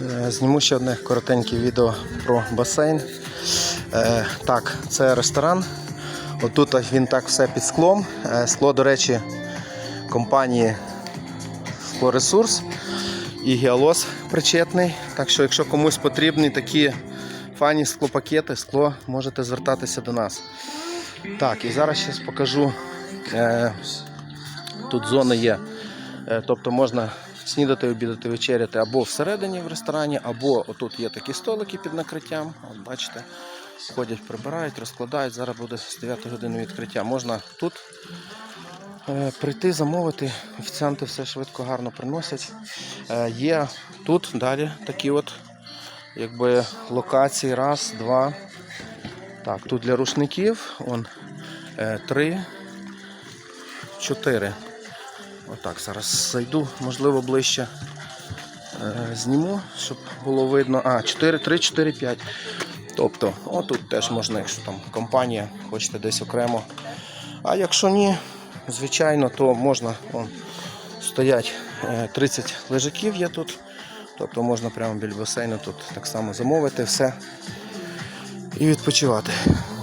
Е, Зніму ще одне коротеньке відео про басейн. Е, так, це ресторан. Отут він так все під склом. Е, скло, до речі, компанії Склоресурс і Геолос причетний. Так що, якщо комусь потрібні такі фані склопакети, скло, можете звертатися до нас. Так, і зараз ще покажу. Тут зони є. Е, тобто можна снідати, обідати, вечеряти або всередині в ресторані, або отут є такі столики під накриттям. От бачите, ходять, прибирають, розкладають. Зараз буде з 9 години відкриття. Можна тут е, прийти, замовити. Офіціанти все швидко, гарно приносять. Е, є тут далі такі от якби локації. Раз, два. Так, тут для рушників. Он, три, чотири. Отак, зараз зайду, можливо, ближче е, зніму, щоб було видно. А, 4, 3, 4, 5. Тобто, отут теж можна, якщо там компанія, хочете десь окремо. А якщо ні, звичайно, то можна вон, стоять е, 30 лежаків є тут. Тобто можна прямо біля басейну тут так само замовити все і відпочивати.